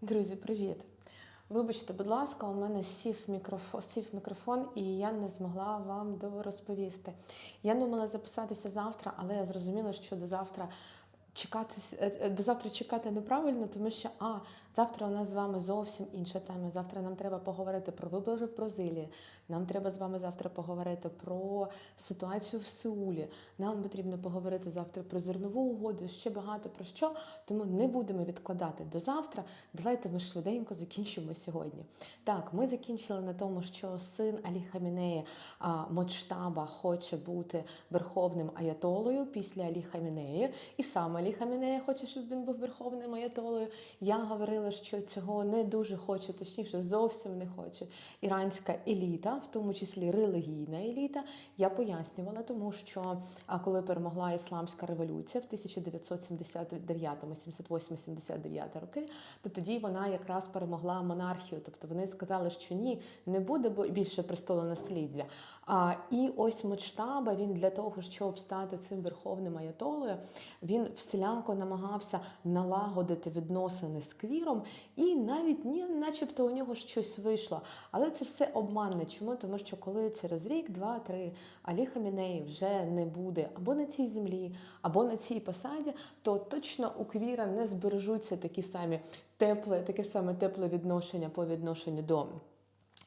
Друзі, привіт! Вибачте, будь ласка, у мене сів мікрофон, сів мікрофон, і я не змогла вам до- розповісти. Я думала записатися завтра, але я зрозуміла, що до завтра чекати е, е, до завтра чекати неправильно, тому що а завтра у нас з вами зовсім інша тема. Завтра нам треба поговорити про вибори в Бразилії. Нам треба з вами завтра поговорити про ситуацію в Сеулі. Нам потрібно поговорити завтра про зернову угоду, ще багато про що. Тому не будемо відкладати до завтра. Давайте ми швиденько закінчимо сьогодні. Так, ми закінчили на тому, що син Алі Хамінеї а, Моджтаба хоче бути верховним аятолою після Алі Хамінеї, і сам Алі Хамінеї хоче, щоб він був верховним аятолою. Я говорила, що цього не дуже хоче, точніше, зовсім не хоче іранська еліта, в тому числі релігійна еліта. Я пояснювала, тому що коли перемогла ісламська революція в 1979, 78, 79 роки, то тоді вона якраз перемогла монархію. Тобто вони сказали, що ні, не буде більше престолонасліддя. А, і ось Мечтаба він для того, щоб стати цим верховним аятолою, він всіляко намагався налагодити відносини з квіром, і навіть ні, начебто у нього щось вийшло. Але це все обманне. Чому? Тому що коли через рік, два, три Алі Хамінеї вже не буде або на цій землі, або на цій посаді, то точно у квіра не збережуться такі самі тепле, таке саме тепле відношення по відношенню до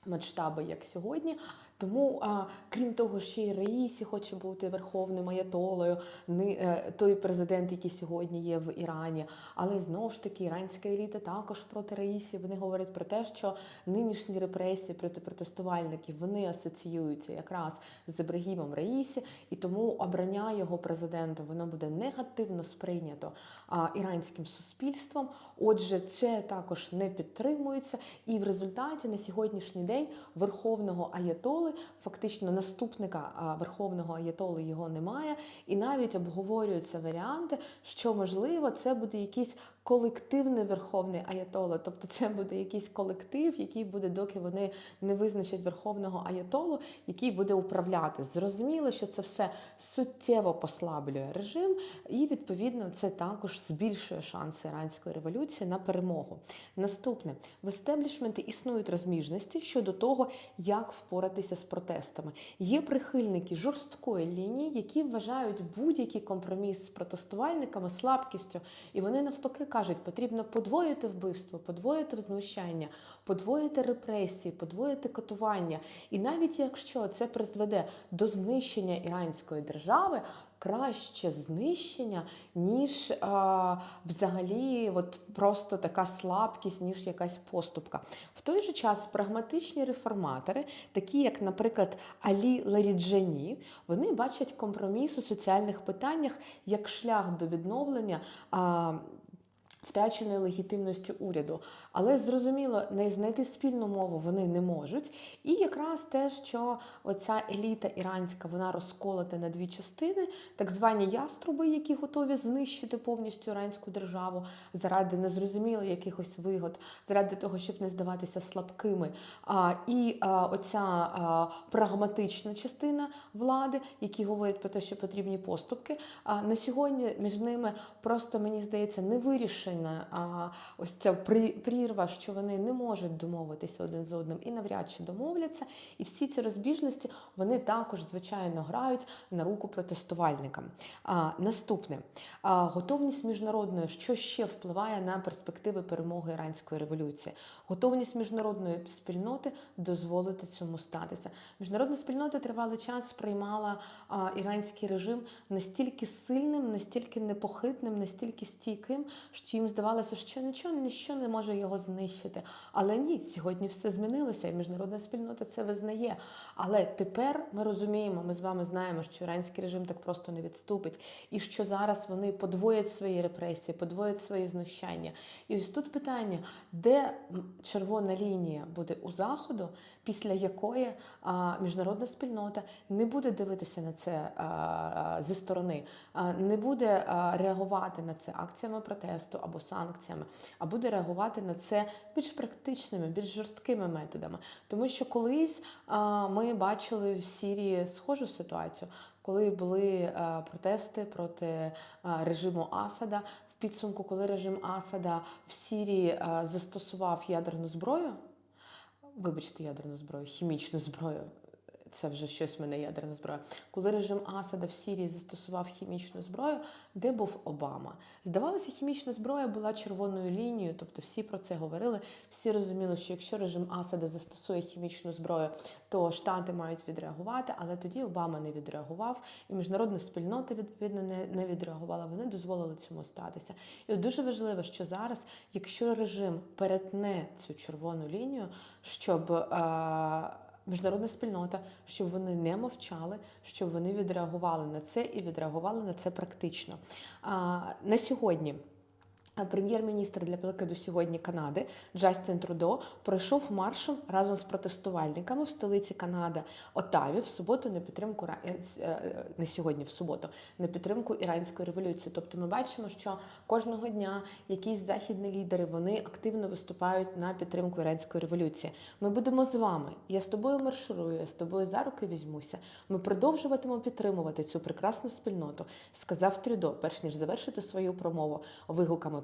масштаби, як сьогодні. Тому, а, крім того, ще й Раїсі хоче бути верховним аятолою, е, той президент, який сьогодні є в Ірані. Але знову ж таки, іранська еліта також проти Раїсі. Вони говорять про те, що нинішні репресії проти протестувальників вони асоціюються якраз з Ібрагімом Раїсі, і тому обрання його президентом воно буде негативно сприйнято а, іранським суспільством. Отже, це також не підтримується. І в результаті на сьогоднішній день верховного аятоли, фактично наступника верховного аятоли його немає. І навіть обговорюються варіанти, що можливо це буде якийсь колективний верховний аятола, тобто це буде якийсь колектив, який буде, доки вони не визначать верховного аятолу, який буде управляти. Зрозуміло, що це все суттєво послаблює режим, і відповідно це також збільшує шанси іранської революції на перемогу. Наступне в естеблішменті існують розміжності щодо того, як впоратися з протестами. Є прихильники жорсткої лінії, які вважають будь-який компроміс з протестувальниками слабкістю, і вони навпаки кажуть, потрібно подвоїти вбивство, подвоїти знущання, подвоїти репресії, подвоїти катування. І навіть якщо це призведе до знищення іранської держави. Краще знищення, ніж а, взагалі от просто така слабкість, ніж якась поступка. В той же час прагматичні реформатори, такі як, наприклад, Алі Ларіджані, вони бачать компроміс у соціальних питаннях як шлях до відновлення. А, Втраченої легітимності уряду, але зрозуміло, не знайти спільну мову вони не можуть. І якраз те, що оця еліта іранська вона розколота на дві частини, так звані яструби, які готові знищити повністю іранську державу заради незрозумілих якихось вигод, заради того, щоб не здаватися слабкими. А, і а, оця а, прагматична частина влади, які говорять про те, що потрібні поступки. А на сьогодні між ними просто мені здається не вирішена ось ця при- прірва, що вони не можуть домовитися один з одним і навряд чи домовляться. І всі ці розбіжності вони також звичайно грають на руку протестувальникам. А, наступне а, готовність міжнародної, що ще впливає на перспективи перемоги іранської революції. Готовність міжнародної спільноти дозволити цьому статися. Міжнародна спільнота тривалий час сприймала а, іранський режим настільки сильним, настільки непохитним, настільки стійким, що їм здавалося, що нічого, ніщо не може його знищити. Але ні, сьогодні все змінилося, і міжнародна спільнота це визнає. Але тепер ми розуміємо, ми з вами знаємо, що іранський режим так просто не відступить, і що зараз вони подвоять свої репресії, подвоять свої знущання. І ось тут питання, де червона лінія буде у заходу, після якої а, міжнародна спільнота не буде дивитися на це а, зі сторони, а, не буде а, реагувати на це акціями протесту або санкціями, а буде реагувати на це більш практичними, більш жорсткими методами. Тому що колись а, ми бачили в Сірії схожу ситуацію. Коли були а, протести проти а, режиму Асада, в підсумку, коли режим Асада в Сірії а, застосував ядерну зброю, вибачте, ядерну зброю, хімічну зброю. Це вже щось в мене ядерна зброя. Коли режим Асада в Сірії застосував хімічну зброю, де був Обама? Здавалося, хімічна зброя була червоною лінією, тобто всі про це говорили. Всі розуміли, що якщо режим Асада застосує хімічну зброю, то Штати мають відреагувати, але тоді Обама не відреагував, і міжнародна спільнота відповідно не, відреагувала. Вони дозволили цьому статися. І дуже важливо, що зараз, якщо режим перетне цю червону лінію, щоб. Е- Міжнародна спільнота, щоб вони не мовчали, щоб вони відреагували на це і відреагували на це практично. На сьогодні. А, Прем'єр-міністр для прикладу сьогодні Канади Джастін Трудо пройшов маршем разом з протестувальниками в столиці Канади Отаві в суботу на підтримку е, е, не сьогодні, в суботу, на підтримку іранської революції. Тобто ми бачимо, що кожного дня якісь західні лідери вони активно виступають на підтримку іранської революції. Ми будемо з вами. Я з тобою марширую, я з тобою за руки візьмуся. Ми продовжуватимемо підтримувати цю прекрасну спільноту, сказав Трюдо, перш ніж завершити свою промову вигуками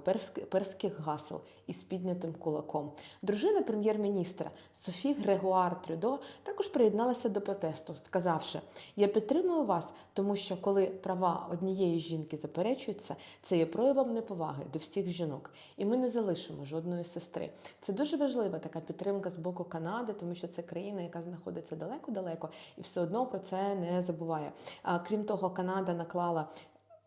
перських гасел із піднятим кулаком. Дружина прем'єр-міністра Софі Грегуар Трюдо також приєдналася до протесту, сказавши: Я підтримую вас, тому що коли права однієї жінки заперечуються, це є проявом неповаги до всіх жінок, і ми не залишимо жодної сестри. Це дуже важлива така підтримка з боку Канади, тому що це країна, яка знаходиться далеко-далеко, і все одно про це не забуває. Крім того, Канада наклала.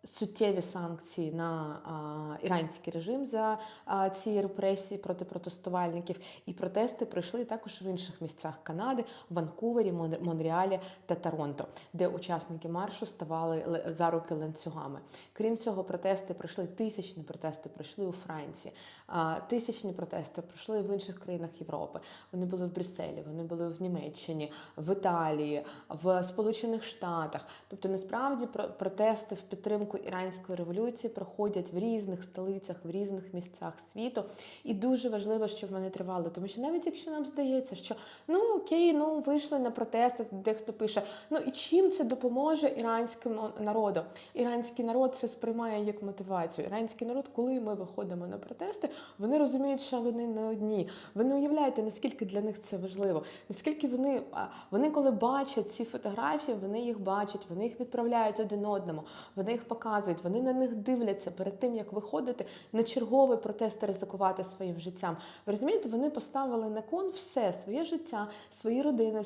Суттєві санкції на а, іранський режим за а, ці репресії проти протестувальників, і протести пройшли також в інших місцях Канади, Ванкувері, Мон- Монреалі та Торонто, де учасники маршу ставали за руки ланцюгами. Крім цього, протести пройшли тисячні протести пройшли у Франції, а, тисячні протести пройшли в інших країнах Європи. Вони були в Брюсселі, вони були в Німеччині, в Італії, в Сполучених Штатах. Тобто, насправді про- протести в підтримку іранської революції проходять в різних столицях, в різних місцях світу. І дуже важливо, щоб вони тривали. Тому що навіть якщо нам здається, що ну окей, ну вийшли на протести, дехто пише: ну і чим це допоможе іранському народу? Іранський народ це сприймає як мотивацію. Іранський народ, коли ми виходимо на протести, вони розуміють, що вони не одні. Ви не уявляєте, наскільки для них це важливо, наскільки вони, вони коли бачать ці фотографії, вони їх бачать, вони їх відправляють один одному, вони їх показують, вони на них дивляться перед тим, як виходити на черговий протест ризикувати своїм життям. Ви розумієте, вони поставили на кон все своє життя, свої родини,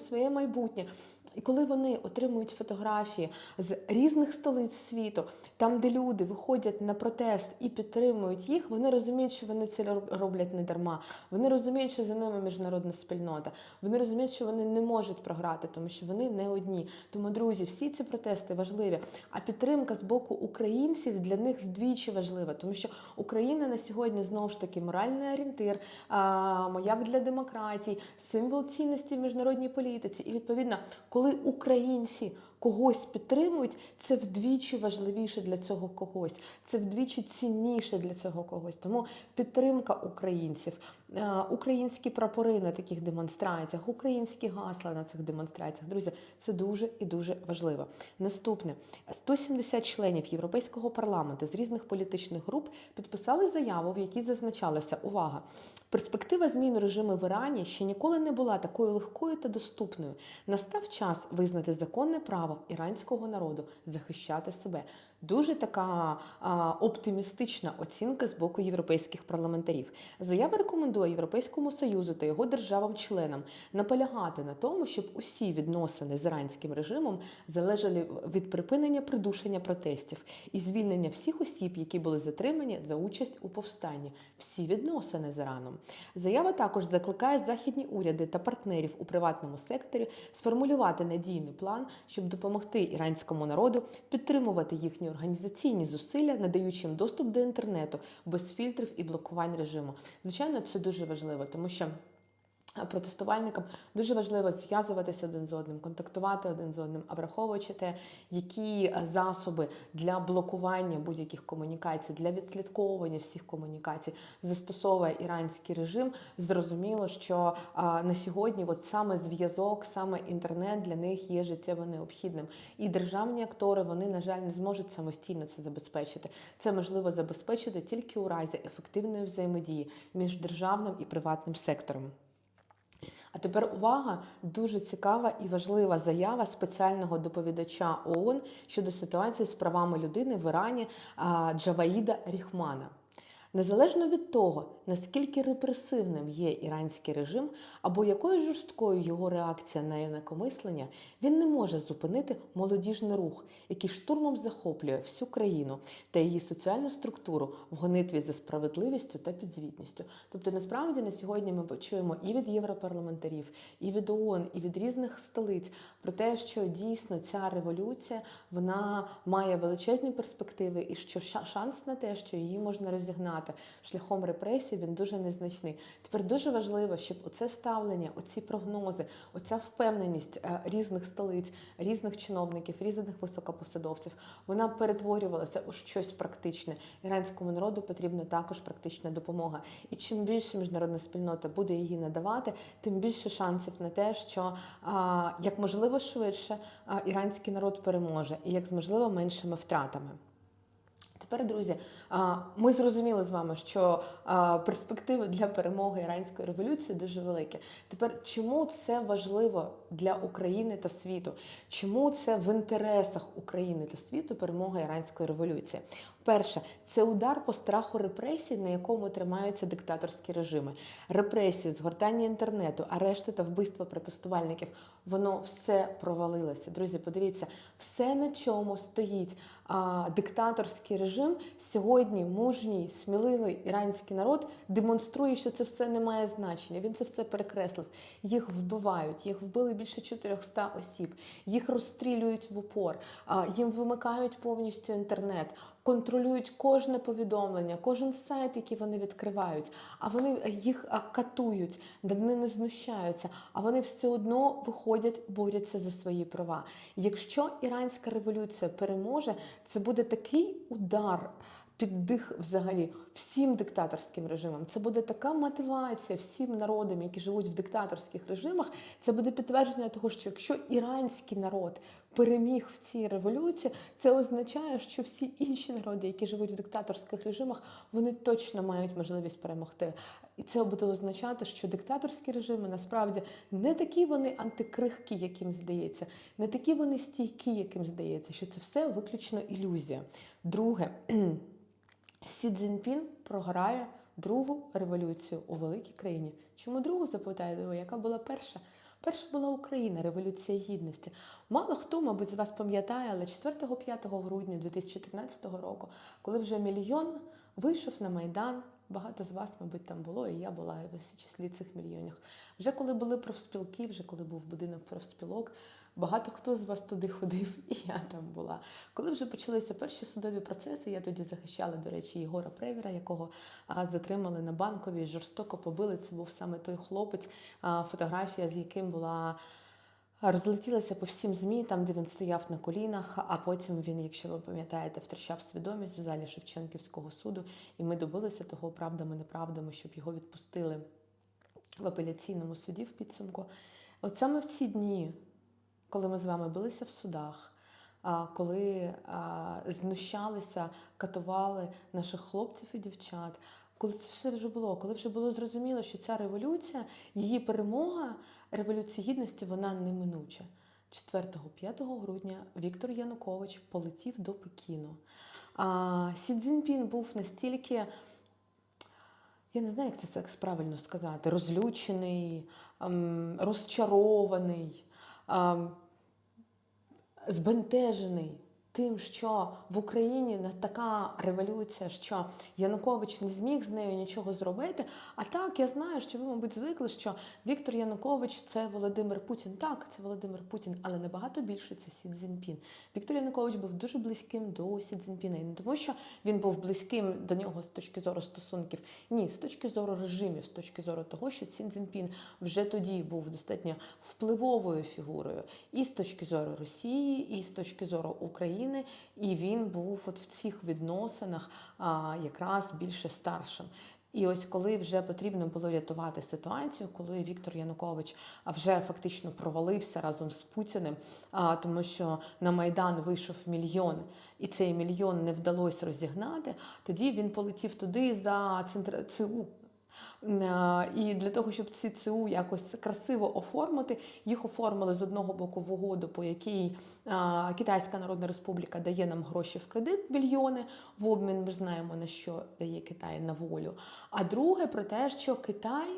свої майбутнє. І коли вони отримують фотографії з різних столиць світу, там, де люди виходять на протест і підтримують їх, вони розуміють, що вони це роблять не дарма. Вони розуміють, що за ними міжнародна спільнота. Вони розуміють, що вони не можуть програти, тому що вони не одні. Тому, друзі, всі ці протести важливі. А підтримка з боку українців для них вдвічі важлива, тому що Україна на сьогодні знову ж таки моральний орієнтир, маяк для демократії, символ цінності в міжнародній політиці. І відповідно, коли українці когось підтримують, це вдвічі важливіше для цього когось, це вдвічі цінніше для цього когось. Тому підтримка українців, українські прапори на таких демонстраціях, українські гасла на цих демонстраціях. Друзі, це дуже і дуже важливо. Наступне 170 членів Європейського парламенту з різних політичних груп підписали заяву, в якій зазначалося увага. Перспектива змін режиму в Ірані ще ніколи не була такою легкою та доступною. Настав час визнати законне право іранського народу захищати себе. Дуже така а, оптимістична оцінка з боку європейських парламентарів. Заява рекомендує Європейському Союзу та його державам-членам наполягати на тому, щоб усі відносини з іранським режимом залежали від припинення придушення протестів і звільнення всіх осіб, які були затримані за участь у повстанні. Всі відносини з Іраном. Заява також закликає західні уряди та партнерів у приватному секторі сформулювати надійний план, щоб допомогти іранському народу підтримувати їхні організаційні зусилля, надаючи їм доступ до інтернету без фільтрів і блокувань режиму. Звичайно, це дуже важливо, тому що. Протестувальникам дуже важливо зв'язуватися один з одним, контактувати один з одним, а враховуючи те, які е, засоби для блокування будь-яких комунікацій, для відслідковування всіх комунікацій застосовує іранський режим, зрозуміло, що а, на сьогодні от саме зв'язок, саме інтернет для них є життєво необхідним. І державні актори вони, на жаль, не зможуть самостійно це забезпечити. Це можливо забезпечити тільки у разі ефективної взаємодії між державним і приватним сектором. А тепер увага, дуже цікава і важлива заява спеціального доповідача ООН щодо ситуації з правами людини в Ірані Джаваїда Ріхмана. Незалежно від того, наскільки репресивним є іранський режим або якою жорсткою його реакція на інакомислення, він не може зупинити молодіжний рух, який штурмом захоплює всю країну та її соціальну структуру в гонитві за справедливістю та підзвітністю. Тобто, насправді на сьогодні ми почуємо і від європарламентарів, і від ООН, і від різних столиць про те, що дійсно ця революція вона має величезні перспективи, і що ша- шанс на те, що її можна розігнати шляхом репресій, він дуже незначний. Тепер дуже важливо, щоб оце ставлення, оці прогнози, оця впевненість е, різних столиць, різних чиновників, різних високопосадовців, вона перетворювалася у щось практичне. Іранському народу потрібна також практична допомога. І чим більше міжнародна спільнота буде її надавати, тим більше шансів на те, що як можливо швидше іранський народ переможе, і як з можливо меншими втратами. Тепер, друзі, ми зрозуміли з вами, що перспективи для перемоги іранської революції дуже великі. Тепер, чому це важливо для України та світу? Чому це в інтересах України та світу перемога іранської революції? Перше, це удар по страху репресій, на якому тримаються диктаторські режими. Репресії, згортання інтернету, арешти та вбивства протестувальників. Воно все провалилося. Друзі, подивіться, все на чому стоїть диктаторський режим. Сьогодні мужній, сміливий іранський народ демонструє, що це все не має значення. Він це все перекреслив. Їх вбивають, їх вбили більше 400 осіб, їх розстрілюють в упор, їм вимикають повністю інтернет. Контролюють кожне повідомлення, кожен сайт, який вони відкривають, а вони їх катують, над ними знущаються, а вони все одно виходять, борються за свої права. Якщо іранська революція переможе, це буде такий удар. Під дих взагалі всім диктаторським режимам. Це буде така мотивація всім народам, які живуть в диктаторських режимах. Це буде підтвердження того, що якщо іранський народ переміг в цій революції, це означає, що всі інші народи, які живуть в диктаторських режимах, вони точно мають можливість перемогти. І це буде означати, що диктаторські режими насправді не такі вони антикрихкі, яким здається, не такі вони стійкі, яким здається, що це все виключно ілюзія. Друге. Сі Цзіньпін програє другу революцію у великій країні. Чому другу запитаєте яка була перша? Перша була Україна, Революція Гідності. Мало хто, мабуть, з вас пам'ятає, але 4-5 грудня 2013 року, коли вже мільйон вийшов на Майдан, багато з вас, мабуть, там було, і я була в числі цих мільйонів. Вже коли були профспілки, вже коли був будинок профспілок, Багато хто з вас туди ходив, і я там була. Коли вже почалися перші судові процеси, я тоді захищала, до речі, Єгора Превіра, якого затримали на банковій, жорстоко побили. Це був саме той хлопець, фотографія з яким була. Розлетілася по всім ЗМІ, там, де він стояв на колінах, а потім він, якщо ви пам'ятаєте, втрачав свідомість в залі Шевченківського суду, і ми добилися того правдами, неправдами, щоб його відпустили в апеляційному суді в підсумку. От саме в ці дні коли ми з вами билися в судах, коли знущалися, катували наших хлопців і дівчат, коли це все вже було, коли вже було зрозуміло, що ця революція, її перемога революції гідності, вона неминуча. 4-5 грудня Віктор Янукович полетів до Пекіну. А, Сі Цзіньпін був настільки. Я не знаю, як це правильно сказати, розлючений, ем, розчарований, ем, збентежений тим, що в Україні не така революція, що Янукович не зміг з нею нічого зробити. А так я знаю, що ви, мабуть, звикли, що Віктор Янукович це Володимир Путін. Так, це Володимир Путін, але набагато більше це Сі Цзіньпін. Віктор Янукович був дуже близьким до Сі Цзіньпіна. І не тому, що він був близьким до нього з точки зору стосунків. Ні, з точки зору режимів, з точки зору того, що Сі Цзіньпін вже тоді був достатньо впливовою фігурою, і з точки зору Росії, і з точки зору України. І він був от в цих відносинах а, якраз більше старшим. І ось коли вже потрібно було рятувати ситуацію, коли Віктор Янукович вже фактично провалився разом з Путіним, тому що на Майдан вийшов мільйон, і цей мільйон не вдалося розігнати, тоді він полетів туди за центр ЦУ. Е, І для того, щоб ці ЦУ якось красиво оформити, їх оформили з одного боку в угоду, по якій е, Китайська Народна Республіка дає нам гроші в кредит мільйони в обмін. Ми знаємо на що дає Китай на волю. А друге про те, що Китай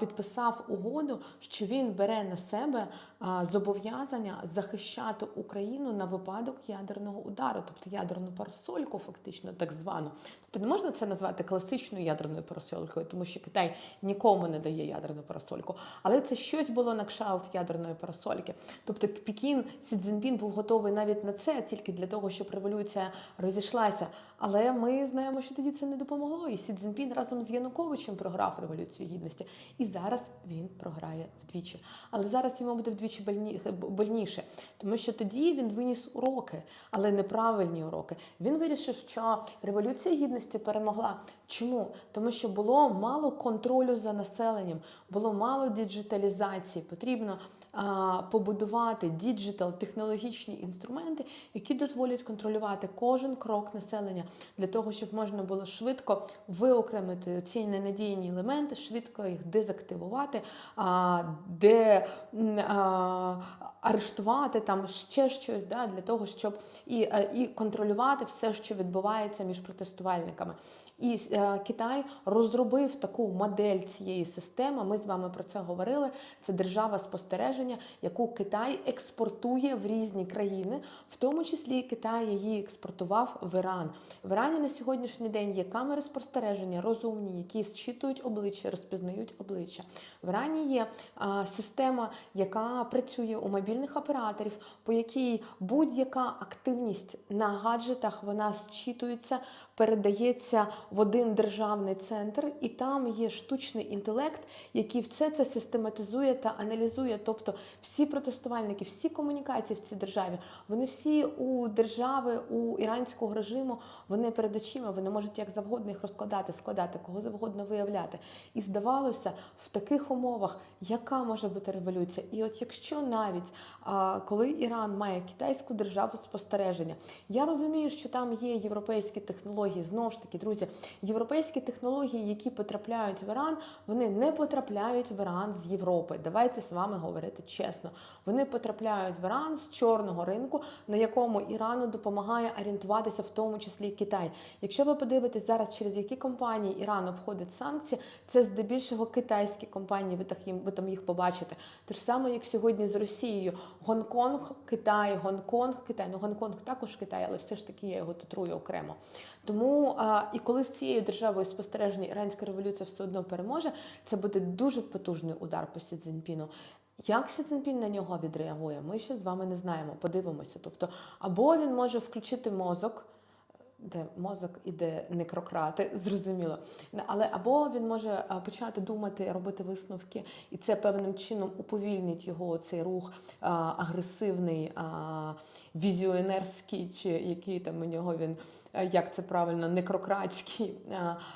підписав угоду, що він бере на себе зобов'язання захищати Україну на випадок ядерного удару, тобто ядерну парасольку, фактично так звану. Тобто не можна це назвати класичною ядерною парасолькою, тому що нікому не дає ядерну парасольку. Але це щось було на кшалт ядерної парасольки. Тобто Пекін Сі Цзіньпін був готовий навіть на це, тільки для того, щоб революція розійшлася. Але ми знаємо, що тоді це не допомогло. І Сі Цзіньпін разом з Януковичем програв революцію гідності. І зараз він програє вдвічі. Але зараз йому буде вдвічі больні- больніше, тому що тоді він виніс уроки, але неправильні уроки. Він вирішив, що революція гідності перемогла. Чому? Тому що було мало контролю за населенням, було мало діджиталізації. Потрібно а, побудувати діджитал технологічні інструменти, які дозволять контролювати кожен крок населення для того, щоб можна було швидко виокремити ці ненадійні елементи, швидко їх дезактивувати, а, де а, арештувати там ще щось да, для того, щоб і, е, і контролювати все, що відбувається між протестувальниками. І е, Китай розробив таку модель цієї системи. Ми з вами про це говорили. Це держава спостереження, яку Китай експортує в різні країни, в тому числі Китай її експортував в Іран. В Ірані на сьогоднішній день є камери спостереження, розумні, які зчитують обличчя, розпізнають обличчя. В Ірані є а, система, яка працює у мобільних операторів, по якій будь-яка активність на гаджетах вона зчитується, передається в один державний центр, і там є штучний інтелект, який все це систематизує та аналізує. Тобто всі протестувальники, всі комунікації в цій державі, вони всі у держави, у іранського режиму, вони перед очима, вони можуть як завгодно їх розкладати, складати, кого завгодно виявляти. І здавалося, в таких умовах, яка може бути революція? І от якщо навіть коли Іран має китайську державу спостереження, я розумію, що там є європейські технології. Знову ж таки, друзі, європейські технології, які потрапляють в Іран, вони не потрапляють в Іран з Європи. Давайте з вами говорити чесно. Вони потрапляють в Іран з чорного ринку, на якому Ірану допомагає орієнтуватися, в тому числі Китай. Якщо ви подивитесь зараз, через які компанії Іран обходить санкції, це здебільшого китайські компанії. Ви там їх побачите. Те ж саме, як сьогодні з Росією. Гонконг, Китай, Гонконг, Китай. Ну Гонконг також Китай, але все ж таки я його титрую окремо. Тому а, і коли з цією державою спостереження іранська революція все одно переможе, це буде дуже потужний удар по Сі Цзіньпіну. Як Сі Цзіньпін на нього відреагує, ми ще з вами не знаємо. Подивимося. Тобто, або він може включити мозок. Де мозок і де некрократи, зрозуміло. Але або він може почати думати, робити висновки, і це певним чином уповільнить його цей рух а, агресивний, а, візіонерський, чи який там у нього він, як це правильно, некрократський.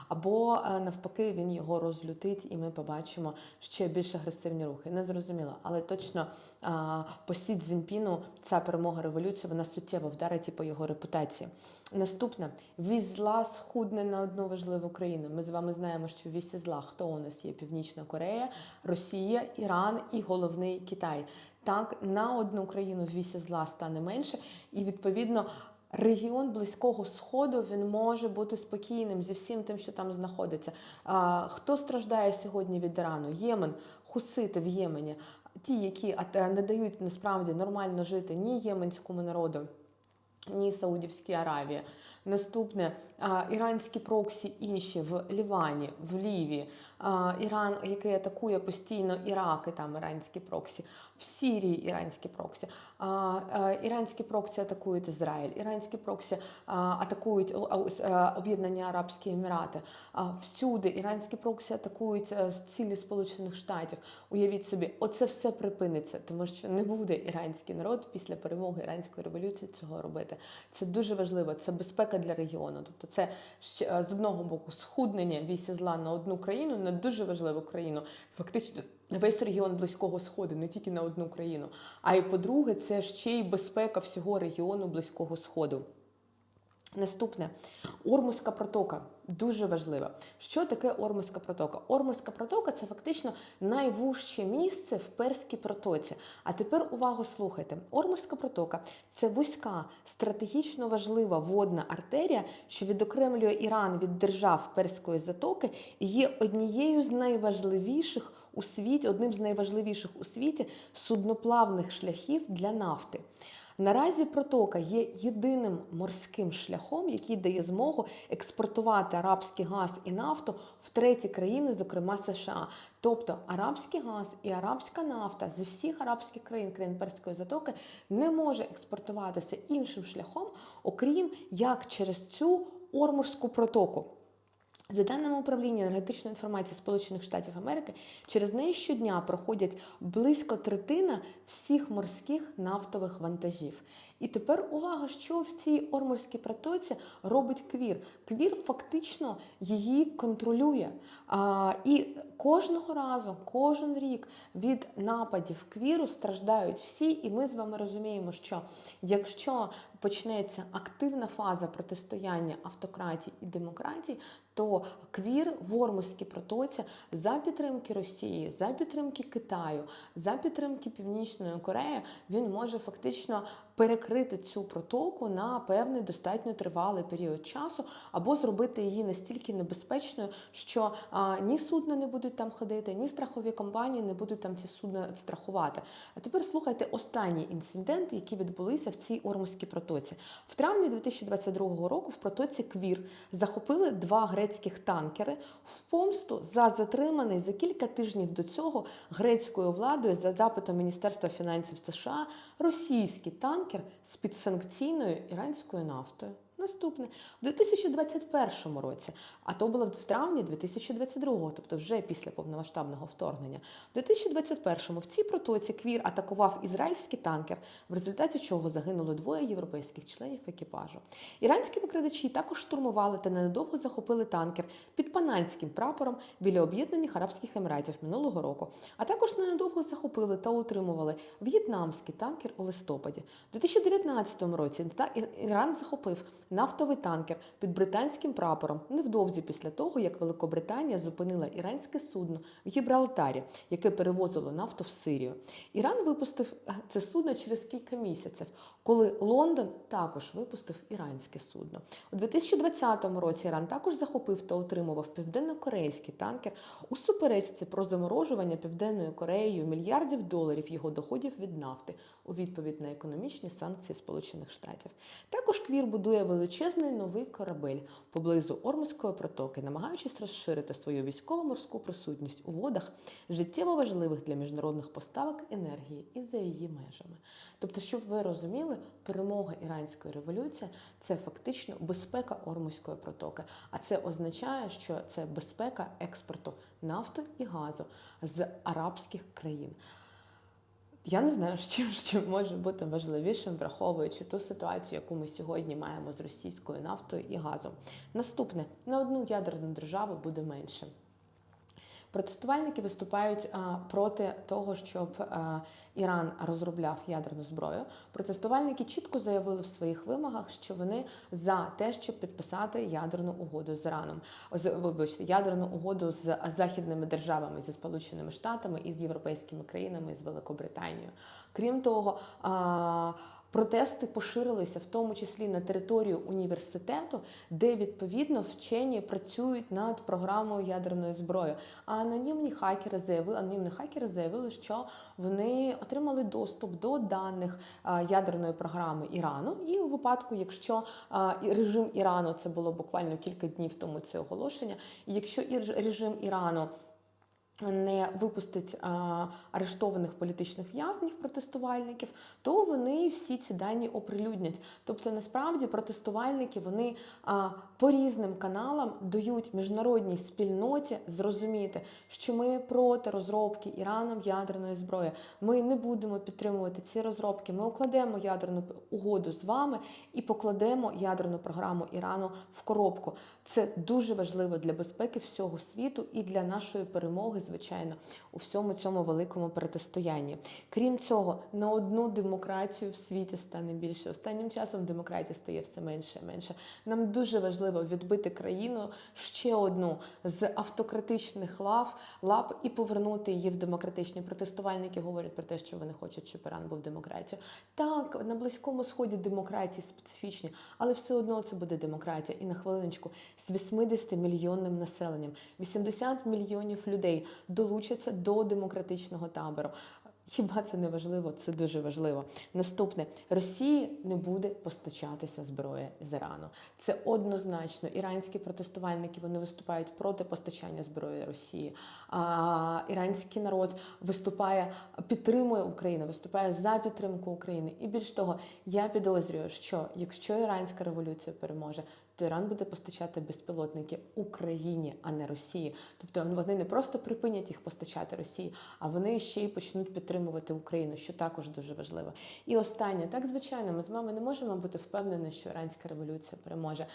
Або навпаки він його розлютить, і ми побачимо ще більш агресивні рухи. Не зрозуміло, але точно а, по Сі Цзіньпіну ця перемога революції вона суттєво вдарить і по його репутації. Наступне вісь зла схудне на одну важливу країну. Ми з вами знаємо, що вісі зла хто у нас є Північна Корея, Росія, Іран і головний Китай. Так на одну країну вісі зла стане менше, і відповідно. Регіон Близького Сходу він може бути спокійним зі всім тим, що там знаходиться. А, хто страждає сьогодні від Ірану? Ємен, хусити в Ємені, ті, які не дають насправді нормально жити ні єменському народу. ні Саудівській Аравії. Наступне іранські проксі інші в Лівані, в Лівії, а, Іран, який атакує постійно Ірак, і там іранські проксі, в Сірії іранські проксі, іранські проксі атакують Ізраїль, іранські проксі атакують е, Об'єднані Арабські Емірати. Всюди іранські проксі атакують е, з цілі Сполучених Штатів. Уявіть собі, оце все припиниться, тому що не буде іранський народ після перемоги іранської революції цього робити. Це дуже важливо. Це безпека для регіону. Тобто, це е, з одного боку схуднення вісі зла на одну країну, на дуже важливу країну. Фактично, весь регіон близького сходу, не тільки на одну країну. А й по-друге, це ще й безпека всього регіону близького сходу. Наступне Ормузька протока дуже важлива. Що таке Ормузька протока? Ормузька протока це фактично найвужче місце в Перській протоці. А тепер увагу слухайте. Ормузька протока це вузька, стратегічно важлива водна артерія, що відокремлює Іран від держав Перської затоки і є однією з найважливіших у світі, одним з найважливіших у світі судноплавних шляхів для нафти. Наразі протока є єдиним морським шляхом, який дає змогу експортувати арабський газ і нафту в треті країни, зокрема США. Тобто арабський газ і арабська нафта зі всіх арабських країн, країн Перської затоки, не може експортуватися іншим шляхом, окрім як через цю Ормурську протоку. За даними управління енергетичної інформації Сполучених Штатів Америки, через неї щодня проходять близько третина всіх морських нафтових вантажів. І тепер увага, що в цій Орморській протоці робить квір. Квір фактично її контролює. А, і кожного разу, кожен рік від нападів квіру страждають всі. І ми з вами розуміємо, що якщо почнеться активна фаза протистояння автократії і демократії, то квір в Ормузькій протоці за підтримки Росії, за підтримки Китаю, за підтримки Північної Кореї, він може фактично перекрити цю протоку на певний достатньо тривалий період часу, або зробити її настільки небезпечною, що ні судна не будуть там ходити, ні страхові компанії не будуть там ці судна страхувати. А тепер слухайте останні інциденти, які відбулися в цій Ормузькій протоці. В травні 2022 року в протоці Квір захопили два грецьких танкери в помсту за затриманий за кілька тижнів до цього грецькою владою за запитом Міністерства фінансів США російський танкер з підсанкційною іранською нафтою. Наступне у 2021 році, а то було в травні 2022, тобто вже після повномасштабного вторгнення. У 2021 в цій протоці Квір атакував ізраїльський танкер, в результаті чого загинуло двоє європейських членів екіпажу. Іранські викрадачі також штурмували та ненадовго захопили танкер під пананським прапором біля Об'єднаних Арабських Еміратів минулого року, а також ненадовго захопили та утримували в'єтнамський танкер у листопаді. У 2019 році Іран захопив нафтовий танкер під британським прапором невдовзі після того, як Великобританія зупинила іранське судно в Гібралтарі, яке перевозило нафту в Сирію. Іран випустив е, це судно через кілька місяців, коли Лондон також випустив іранське судно. У 2020 році Іран також захопив та отримував південно-корейський танкер у суперечці про заморожування Південною Кореєю мільярдів доларів його доходів від нафти у відповідь на економічні санкції Сполучених Штатів. Також Квір будує величезний новий корабель поблизу Ормузької протоки, намагаючись розширити свою військово-морську присутність у водах, життєво важливих для міжнародних поставок енергії і за її межами. Тобто, щоб ви розуміли, перемога іранської революції це фактично безпека Ормузької протоки. А це означає, що це безпека експорту нафти і газу з арабських країн. Я не знаю, що, що може бути важливішим, враховуючи ту ситуацію, яку ми сьогодні маємо з російською нафтою і газом. Наступне на одну ядерну державу буде менше. Протестувальники виступають проти того, щоб а, Іран розробляв ядерну зброю. Протестувальники чітко заявили в своїх вимогах, що вони за те, щоб підписати ядерну угоду з Іраном, з вибачте, ядерну угоду з західними державами, зі Сполученими Штатами і з європейськими країнами, і з Великобританією. Крім того, Протести поширилися в тому числі на територію університету, де відповідно вчені працюють над програмою ядерної зброї. А анонімні хакери заявили, анонімні хакери заявили, що вони отримали доступ до даних ядерної програми Ірану. І у випадку, якщо режим Ірану це було буквально кілька днів тому це оголошення, якщо режим Ірану не випустить а, арештованих політичних в'язнів протестувальників, то вони всі ці дані оприлюднять. Тобто, насправді протестувальники вони а, по різним каналам дають міжнародній спільноті зрозуміти, що ми проти розробки Іраном ядерної зброї. Ми не будемо підтримувати ці розробки. Ми укладемо ядерну угоду з вами і покладемо ядерну програму Ірану в коробку. Це дуже важливо для безпеки всього світу і для нашої перемоги, звичайно, у всьому цьому великому протистоянні. Крім цього, на одну демократію в світі стане більше. Останнім часом демократія стає все менше і менше. Нам дуже важливо відбити країну ще одну з автократичних лав лап і повернути її в демократичні. Протестувальники говорять про те, що вони хочуть, щоб Іран був демократією. Так, на близькому сході демократії специфічні, але все одно це буде демократія. І на хвилиночку з 80 мільйонним населенням, 80 мільйонів людей долучаться до демократичного табору. Хіба це не важливо? Це дуже важливо. Наступне Росії не буде постачатися зброя з Ірану. Це однозначно. Іранські протестувальники вони виступають проти постачання зброї Росії. А, іранський народ виступає, підтримує Україну, виступає за підтримку України. І більш того, я підозрюю, що якщо іранська революція переможе, то Іран буде постачати безпілотники Україні, а не Росії. Тобто вони не просто припинять їх постачати Росії, а вони ще й почнуть підтримувати Україну, що також дуже важливо. І останнє, так звичайно, ми з вами не можемо бути впевнені, що іранська революція переможе.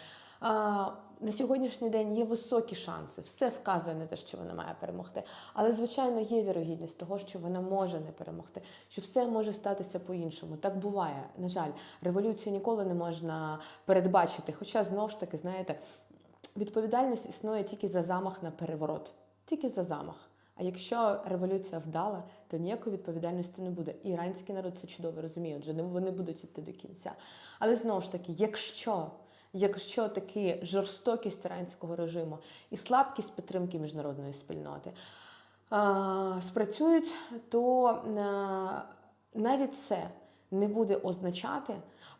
На сьогоднішній день є високі шанси, все вказує на те, що вона має перемогти. Але, звичайно, є вірогідність того, що вона може не перемогти, що все може статися по-іншому. Так буває. На жаль, революцію ніколи не можна передбачити. Хоча знову ж таки, знаєте, відповідальність існує тільки за замах на переворот, тільки за замах. А якщо революція вдала, то ніякої відповідальності не буде. Іранський народ це чудово розуміє, отже, вони будуть йти до кінця. Але знову ж таки, якщо якщо таки жорстокість іранського режиму і слабкість підтримки міжнародної спільноти спрацюють, то навіть це не буде означати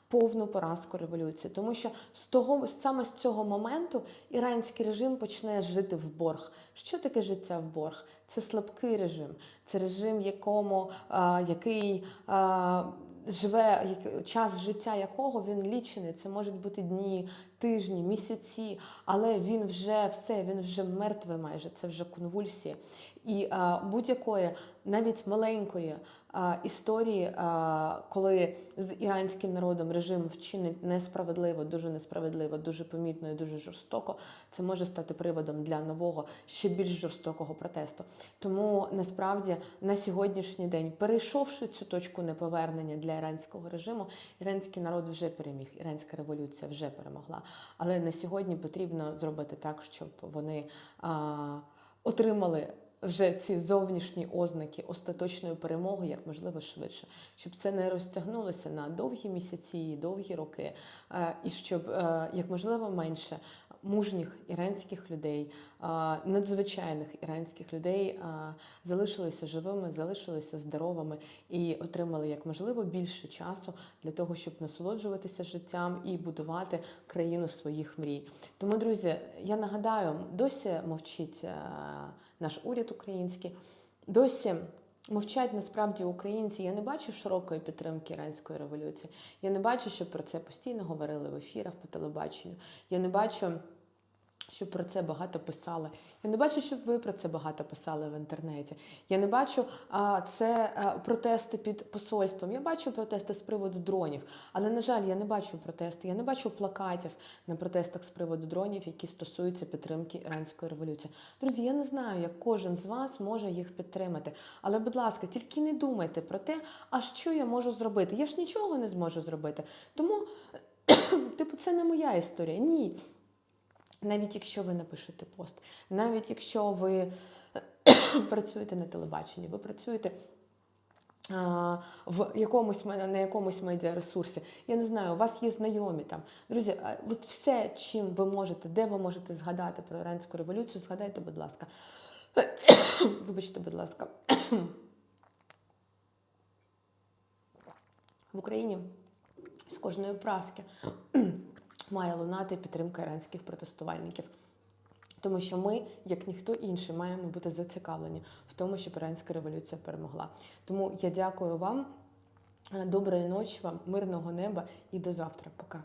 повну поразку революції, тому що з того саме з цього моменту іранський режим почне жити в борг. Що таке життя в борг? Це слабкий режим, це режим, якому а, який. А, Живе час життя якого він лічений, це можуть бути дні, тижні, місяці, але він вже все, він вже мертвий майже, це вже конвульсії. І будь-якої навіть маленької історії, коли з іранським народом режим вчинить несправедливо, дуже несправедливо, дуже помітно і дуже жорстоко, це може стати приводом для нового, ще більш жорстокого протесту. Тому насправді на сьогоднішній день, перейшовши цю точку неповернення для іранського режиму, іранський народ вже переміг, іранська революція вже перемогла. Але на сьогодні потрібно зробити так, щоб вони отримали вже ці зовнішні ознаки остаточної перемоги як можливо швидше, щоб це не розтягнулося на довгі місяці, довгі роки, і щоб як можливо менше. Мужніх іранських людей, надзвичайних іранських людей залишилися живими, залишилися здоровими і отримали як можливо більше часу для того, щоб насолоджуватися життям і будувати країну своїх мрій. Тому, друзі, я нагадаю, досі мовчить наш уряд український, досі. Мовчать насправді українці. Я не бачу широкої підтримки іранської революції. Я не бачу, щоб про це постійно говорили в ефірах по телебаченню. Я не бачу, щоб про це багато писали. Я не бачу, щоб ви про це багато писали в інтернеті. Я не бачу а, це а, протести під посольством. Я бачу протести з приводу дронів. Але, на жаль, я не бачу протести. Я не бачу плакатів на протестах з приводу дронів, які стосуються підтримки іранської революції. Друзі, я не знаю, як кожен з вас може їх підтримати. Але, будь ласка, тільки не думайте про те, а що я можу зробити. Я ж нічого не зможу зробити. Тому, типу, це не моя історія. Ні. Навіть якщо ви напишете пост, навіть якщо ви працюєте на телебаченні, ви працюєте в якомусь на якомусь медіаресурсі. Я не знаю, у вас є знайомі там. Друзі, от все, чим ви можете, де ви можете згадати про іранську революцію, згадайте, будь ласка. Вибачте, будь ласка. В Україні з кожної праски має лунати підтримка іранських протестувальників. Тому що ми, як ніхто інший, маємо бути зацікавлені в тому, щоб іранська революція перемогла. Тому я дякую вам. Доброї ночі вам, мирного неба і до завтра. Пока.